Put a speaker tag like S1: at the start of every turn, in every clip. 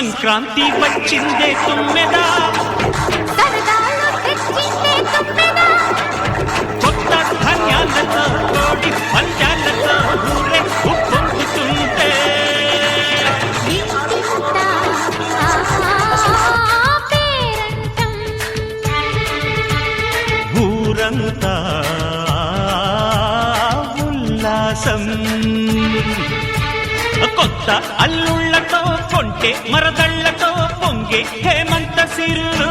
S1: సంక్రాంతి వచ్చిందే తుమ్మెదా. కొత్త ధాన్యాలతో కోడి పంచాలతో ఊరే ఉప్పొంగుతుంటే.
S2: ఇంటి ముద్ద ఆహా, పేరంటం.
S1: ఊరంతా ఉల్లాసం. కొత్త అల్లుళ్ళతో కొంటే మరదళ్ళతో పొంగే హేమంత సిరులు.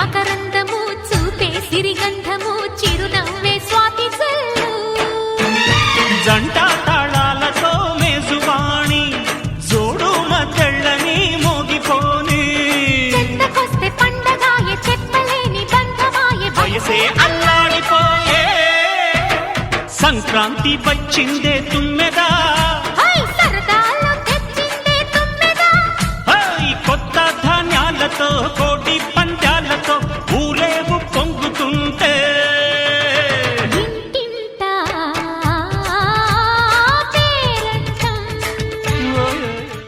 S2: మకరందము చూపే సిరిగంధము చిరునవ్వే స్వాతి
S1: జంట తాళాలతో మేజువాణి జోడు మద్దళ్ళని మోగిపోని.
S2: చెంతకొస్తే పండగాయ చెప్పలేని బంధమాయ
S1: వయసే అల్లాడిపోయే. సంక్రాంతి వచ్చిందే తుమ్మెదా